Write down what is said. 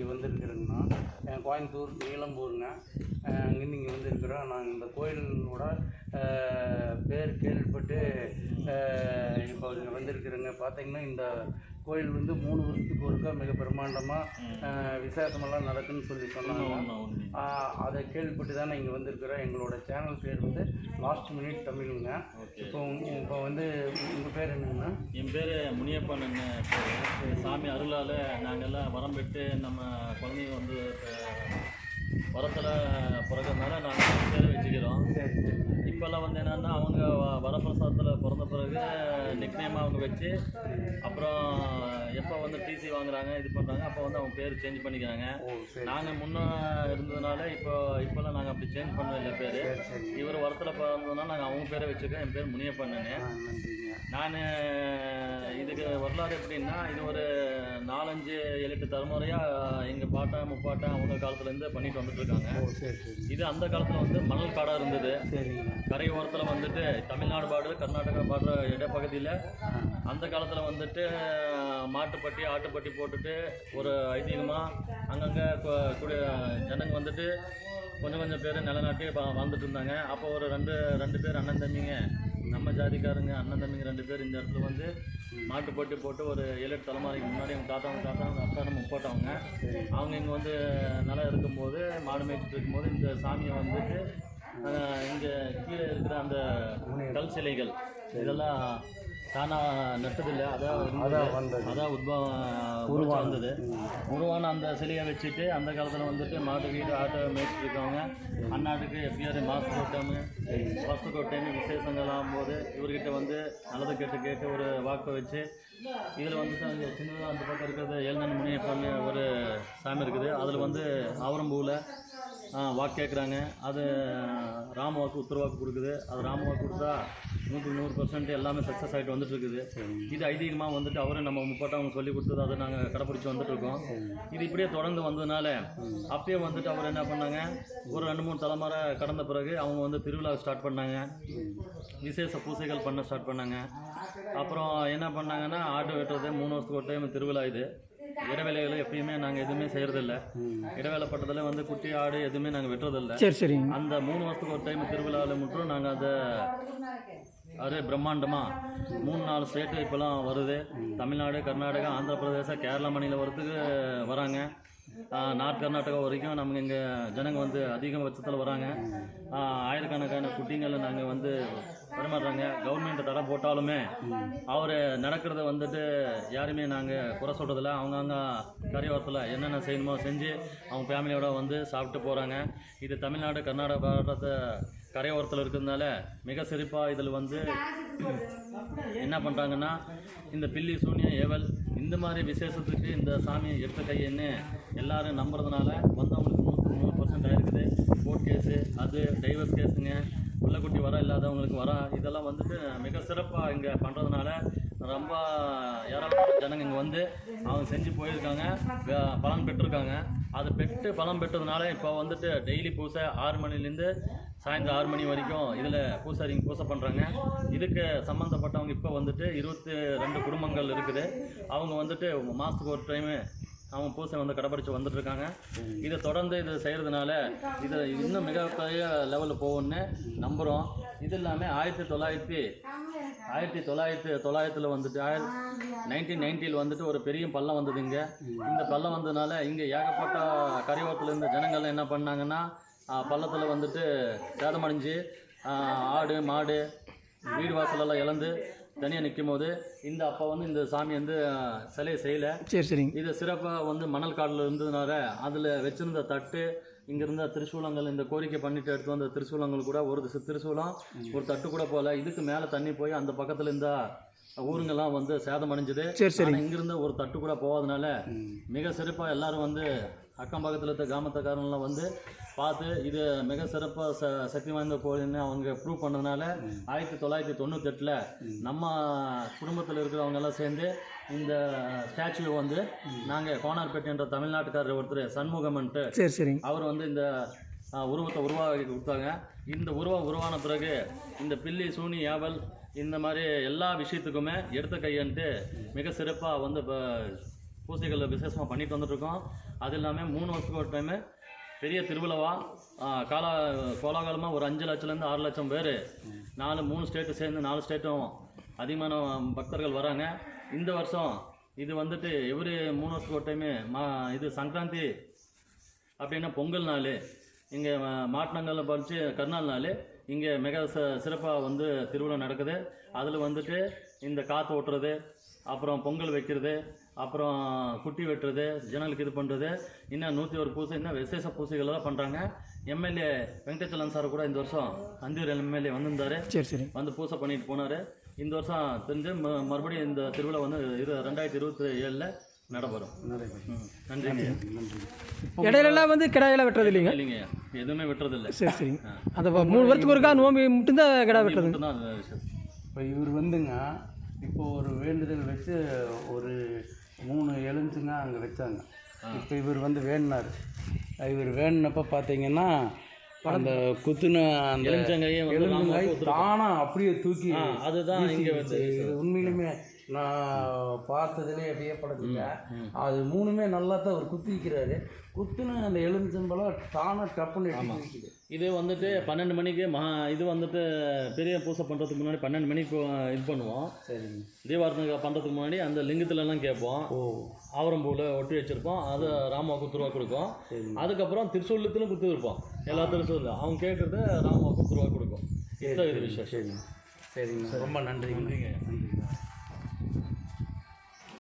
இங்கே வந்திருக்கிறேங்கண்ணா அஹ் கோயம்புத்தூர் நீலம்பூருங்க. அங்கேருந்து இங்கே வந்திருக்கிறோம். நான் இந்த கோயிலோட பேர் கேள்விப்பட்டு இப்போ இங்கே வந்திருக்கிறேங்க. பார்த்தீங்கன்னா இந்த கோயில் வந்து மூணு வருஷத்துக்கு ஒருக்கா மிக பிரம்மாண்டமாக விசேஷமெல்லாம் நடக்குன்னு சொல்லி சொன்னாங்க. அதை கேள்விப்பட்டு தான் இங்கே வந்திருக்கிறோம். எங்களோட சேனல் பேர் வந்து லாஸ்ட் மினிட் தமிழுங்க இப்போ இப்போ வந்து உங்கள் பேர் என்னங்கண்ணா என் பேர் முனியப்பன் பேர் சாமி அருளால் நாங்கள்லாம் வரம் பெற்று நம்ம குழந்தைங்க வந்து இப்ப வரத்தில் பிறகுறதுனால நாங்கள் பேர் வச்சுக்கிறோம். சரி. இப்போல்லாம் வந்து என்னென்னா அவங்க வரப்பிரசாதத்தில் பிறந்த பிறகு நிக்னேம் அவங்க வச்சு அப்புறம் எப்போ வந்து டிசி வாங்குறாங்க இது பண்ணுறாங்க அப்போ வந்து அவங்க பேர் சேஞ்ச் பண்ணிக்கிறாங்க. நாங்கள் முன்னே இருந்ததுனால இப்போ இப்போல்லாம் நாங்கள் அப்படி சேஞ்ச் பண்ணவே இல்லை பேர். இவர் வரத்தில் பிறந்ததுனால நாங்கள் அவங்க பேரை வச்சுருக்கோம் என் பேர் முனியப்பண்ணனு நான் இதுக்கு வரலாறு எப்படின்னா இது ஒரு நாலஞ்சு ஏழு எட்டு தலைமுறையாக எங்கள் பாட்டா முப்பாட்டா அவங்க காலத்துலேருந்து பண்ணிட்டு வந்துட்டு இருக்காங்க. இது அந்த காலத்தில் வந்து மணல் காடாக இருந்தது. கரை ஓரத்தில் வந்துட்டு தமிழ்நாடு பார்டர் கர்நாடகா பார்டர் இடப்பகுதியில் அந்த காலத்தில் வந்துட்டு மாட்டுப்பட்டி ஆட்டுப்பட்டி போட்டுட்டு ஒரு ஐதீகமாக அங்கங்கே குடி ஜனங்க வந்துட்டு கொஞ்சம் கொஞ்சம் பேர் நிலநாட்டி வா- வாழ்ந்துட்டு இருந்தாங்க. அப்போ ஒரு ரெண்டு ரெண்டு பேர் அண்ணன் தம்பிங்க நம்ம ஜாதிக்காரங்க அண்ணன் தம்பிங்க ரெண்டு பேர் இந்த இடத்துல வந்து மாட்டு போட்டி போட்டு ஒரு ஏழு எட்டு தலைமுறைக்கு முன்னாடி அவங்க தாத்தாங்க தாத்தாங்க அத்தான முப்பாட்டவங்க அவங்க இங்கே வந்து நிலம் இருக்கும்போது மாடு மேய்ச்சிட்டு இருக்கும்போது இந்த சாமியை வந்துட்டு இங்கே கீழே இருக்கிற அந்த கல் சிலைகள் இதெல்லாம் தானா நட்டதில்லை. அதான் இருந்தது. அதான் உத்பவம் உருவம் வந்தது. உருவான அந்த சிலையை வச்சுட்டு அந்த காலத்தில் வந்துட்டு மாட்டு வீடு ஆட்டோ மேய்ச்சிட்டு இருக்கவங்க அண்ணாட்டுக்கு எப்பயாவது மாசத்துக்கு ஒரு டைமு வருஷத்துக்கு ஒரு டைம் விசேஷங்கள் ஆகும்போது இவர்கிட்ட வந்து நல்லது கேட்டு கேட்டு ஒரு வாக்கை வச்சு இதில் வந்துட்டு அங்கே சின்னதாக அந்த பக்கம் இருக்கிறது ஏழ்நன் முனியப்பன்னு ஒரு சாமி இருக்குது. அதில் வந்து ஆவரம்பூவில் வாக்கு கேட்குறாங்க அது ராம வாக்கு உத்தரவாக்கு கொடுக்குது. அது ராம வாக்கு கொடுத்தா நூற்றுக்கு நூறு பர்சன்ட் எல்லாமே சக்ஸஸ் ஆகிட்டு வந்துட்டு இருக்குது. இது ஐதீகமாக வந்துட்டு அவரும் நம்ம முப்பாட்டவங்க சொல்லி கொடுத்தது அதை நாங்கள் கடைப்பிடிச்சி வந்துட்டு இருக்கோம். இது இப்படியே தொடர்ந்து வந்ததுனால அப்பயே வந்துட்டு அவர் என்ன பண்ணாங்க? ஒரு ரெண்டு மூணு தலைமுறை கடந்த பிறகு அவங்க வந்து திருவிழா ஸ்டார்ட் பண்ணாங்க. விசேஷ பூசைகள் பண்ண ஸ்டார்ட் பண்ணாங்க. அப்புறம் என்ன பண்ணாங்கன்னா ஆடு வெட்டுறது மூணு வருஷத்துக்கு ஒரு டைம் திருவிழா இது. இடைவேளைகளை எப்பயுமே நாங்கள் எதுவுமே செய்கிறதில்ல இடைவேளை பட்டதில் வந்து குட்டி ஆடு எதுவுமே நாங்கள் வெட்டுறதில்ல. சரி சரிங்க. அந்த மூணு வருஷத்துக்கு ஒரு டைம் திருவிழாவில் மட்டும் நாங்கள் அதை அது பிரம்மாண்டமாக மூணு நாலு ஸ்டேட்டு இப்போலாம் வருது. தமிழ்நாடு கர்நாடகா ஆந்திர பிரதேசம் கேரளா மாநிலம் வரத்துக்கு வராங்க. நார்த் கர்நாடகா வரைக்கும் நம்ம இங்கே ஜனங்க வந்து அதிகபட்சத்தில் வராங்க. ஆயிரக்கணக்கான குட்டிங்களை நாங்கள் வந்து பரிமாறுறாங்க. கவர்மெண்ட் தடை போட்டாலுமே அவர் நடக்கிறத வந்துட்டு யாருமே நாங்கள் குறை சொல்கிறதில்ல அவங்கவுங்க கரையோரத்தில் என்னென்ன செய்யணுமோ செஞ்சு அவங்க ஃபேமிலியோடு வந்து சாப்பிட்டு போகிறாங்க இது தமிழ்நாடு கர்நாடகா பாரத கரையோரத்தில் இருக்கிறதுனால மிக சிறப்பாக இதில் வந்து என்ன பண்ணுறாங்கன்னா இந்த பில்லி சூன்யம் ஏவல் இந்த மாதிரி விசேஷத்துக்கு இந்த சாமியை எடுத்த கையன்னு எல்லோரும் நம்புறதுனால வந்தவங்களுக்கு நூற்று மூணு பர்சன்ட் ஆயிருக்குது. கோர்ட் கேஸு அது டைவர்ஸ் கேஸுங்க பிள்ளைக்குட்டி வர இல்லாதவங்களுக்கு வர இதெல்லாம் வந்துட்டு மிக சிறப்பாக இங்கே பண்ணுறதுனால ரொம்ப ஏராளமான ஜனங்க இங்கே வந்து அவங்க செஞ்சு போயிருக்காங்க. பலன் பெற்றிருக்காங்க. அதை பெற்று பலன் பெற்றதுனால இப்போ வந்துட்டு டெய்லி பூசை ஆறு மணிலேருந்து சாயந்தரம் ஆறு மணி வரைக்கும் இதில் பூசாரிங்க பூசை பண்ணுறாங்க இதுக்கு சம்மந்தப்பட்டவங்க இப்போ வந்துட்டு இருபத்தி ரெண்டு குடும்பங்கள் இருக்குது. அவங்க வந்துட்டு மாதத்துக்கு ஒரு டைமு அவங்க பூசை வந்து கடைப்பிடிச்சு வந்துட்டுருக்காங்க. இதை தொடர்ந்து இது செய்கிறதுனால இது இன்னும் மிகப்பெரிய லெவலில் போகும்னு நம்புகிறோம் இது இல்லாமல் ஆயிரத்தி தொள்ளாயிரத்தி ஆயிரத்தி தொள்ளாயிரத்தி தொள்ளாயிரத்தில் வந்துட்டு நைன்டீன் நைன்ட்டியில் வந்துட்டு ஒரு பெரிய பள்ளம் வந்தது இங்கே. இந்த பள்ளம் வந்ததுனால இங்கே ஏகப்பட்ட கரையோரத்தில் இருந்த ஜனங்கள் என்ன பண்ணாங்கன்னா பள்ளத்தில் வந்துட்டு சேதமடைஞ்சு ஆடு மாடு வீடு வாசலெல்லாம் இழந்து தனியாக நிற்கும் போது இந்த அப்போ வந்து இந்த சாமி வந்து சிலையை செய்யலை. சரி சரிங்க. இது சிறப்பாக வந்து மணல் காடில் இருந்ததுனால அதில் வச்சிருந்த தட்டு இங்கே இருந்த திரிசூலங்கள் இந்த கோரிக்கை பண்ணிட்டு எடுத்து வந்த திரிசூலங்கள் கூட ஒரு திசு திரிசூலம் ஒரு தட்டு கூட போகல. இதுக்கு மேலே தண்ணி போய் அந்த பக்கத்தில் இருந்த ஊருங்கெல்லாம் வந்து சேதம் அடைஞ்சது இங்கிருந்து ஒரு தட்டு கூட போகாதனால மிக சிறப்பாக எல்லாரும் வந்து அக்கம் பக்கத்தில் இருக்க கிராமத்துக்காரங்களாம் வந்து பார்த்து இது மிக சிறப்பாக ச சக்தி வாய்ந்த கோயில்னு அவங்க ப்ரூவ் பண்ணதுனால ஆயிரத்தி தொள்ளாயிரத்தி தொண்ணூத்தெட்டில் நம்ம குடும்பத்தில் இருக்கிறவங்க எல்லாம் சேர்ந்து இந்த ஸ்டாச்சுவை வந்து நாங்கள் கோனார்பேட்டை என்ற தமிழ்நாட்டுக்காரர் ஒருத்தர் சண்முகம்ன்ட்டு சரி சரிங்க அவர் வந்து இந்த உருவத்தை உருவாக்கி கொடுத்தாங்க. இந்த உருவம் உருவான பிறகு இந்த பில்லி சூனி ஏவல் இந்த மாதிரி எல்லா விஷயத்துக்குமே எடுத்த கையன்ட்டு மிக சிறப்பாக வந்து இப்போ பூசைகள் விசேஷமாக பண்ணிட்டு வந்துட்டுருக்கோம் அது இல்லாமல் மூணு வருஷத்துக்கு ஒரு டைமு பெரிய திருவிழாவா காலா கோலாகலமாக ஒரு அஞ்சு லட்சம்லேருந்து ஆறு லட்சம் பேர். நாலு மூணு ஸ்டேட்டு சேர்ந்து நாலு ஸ்டேட்டும் அதிகமான பக்தர்கள் வராங்க. இந்த வருஷம் இது வந்துட்டு எவ்ரி மூணு வருஷத்துக்கு ஒரு டைமு மா இது சங்கராந்தி அப்படின்னா பொங்கல் நாள். இங்கே மாட்டினங்களில் படித்து கருநாள் நாள். இங்கே மிக ச சிறப்பாக வந்து திருவிழா நடக்குது. அதில் வந்துட்டு இந்த காற்று ஓட்டுறது அப்புறம் பொங்கல் வைக்கிறது அப்புறம் குட்டி வெட்டுறது ஜனங்களுக்கு இது பண்ணுறது இன்னும் நூற்றி ஒரு பூசை இன்னும் விசேஷ பூசைகளெல்லாம் பண்ணுறாங்க எம்எல்ஏ வெங்கடச்சலம் சார் கூட இந்த வருஷம் அந்தியூர் எம்எல்ஏ வந்திருந்தார். சரி சரி. வந்து பூசை பண்ணிட்டு போனார். இந்த வருஷம் தெரிஞ்சு ம- மறுபடியும் இந்த திருவிழா வந்து இரு ரெண்டாயிரத்தி இருபத்தி ஏழில் நடைபெறும். நன்றிங்க நன்றி. இடையிலலாம் வந்து கிடாயெல்லாம் வெட்டுறது இல்லைங்க இல்லைங்க எதுவுமே வெட்டுறதில்ல. சரி சரிங்க அந்த மூணு வருஷத்துக்கு ஒருக்கா நோம்பி மட்டும்தான் கிடா வெட்டுறது? இப்போ இவர் வந்துங்க இப்போ ஒரு வேண்டுதல் வச்சு ஒரு மூணு எலுமிச்சுங்க அங்கே வச்சாங்க. இப்போ இவர் வந்து வேண்டினார் இவர் வேண்டினப்ப பார்த்தீங்கன்னா அந்த குத்துன அந்த எலுமிச்சங்காயை வந்து நாம எலுமிச்சங்காய் கொடுத்துருக்கோம். தானா அப்படியே தூக்கி அதுதான் இங்க வந்து உண்மையிலுமே நான் பார்த்ததுலேயே வியப்படைஞ்சிங்க அது மூணுமே நல்லா தான் அவர் குத்திக்கிறாரு. குத்துன அந்த எலுமிச்சம்பழம் தானா டப்புன்னு எடுத்து இது வந்துட்டு பன்னெண்டு மணிக்கு மகா இது வந்துட்டு பெரிய பூசை பண்ணுறதுக்கு முன்னாடி பன்னெண்டு மணிக்கு இது பண்ணுவோம். சரிங்க. தீபாரத்தனை பண்ணுறதுக்கு முன்னாடி அந்த லிங்கத்துலலாம் கேட்போம். ஓ. ஆவரம்பூவில் ஒட்டி வச்சுருப்போம். அதை ராமா குத்து ரூபா கொடுக்கும் அதுக்கப்புறம் திருச்சொல்லுத்திலும் குத்து இருப்போம் எல்லா திருச்சொல்லும். அவங்க கேட்குறது ராமா குத்து ரூபா கொடுக்கும் இதுதான் இது விஷயம் சரிங்க. சரிங்க. ரொம்ப நன்றிங்க. நன்றிங்க.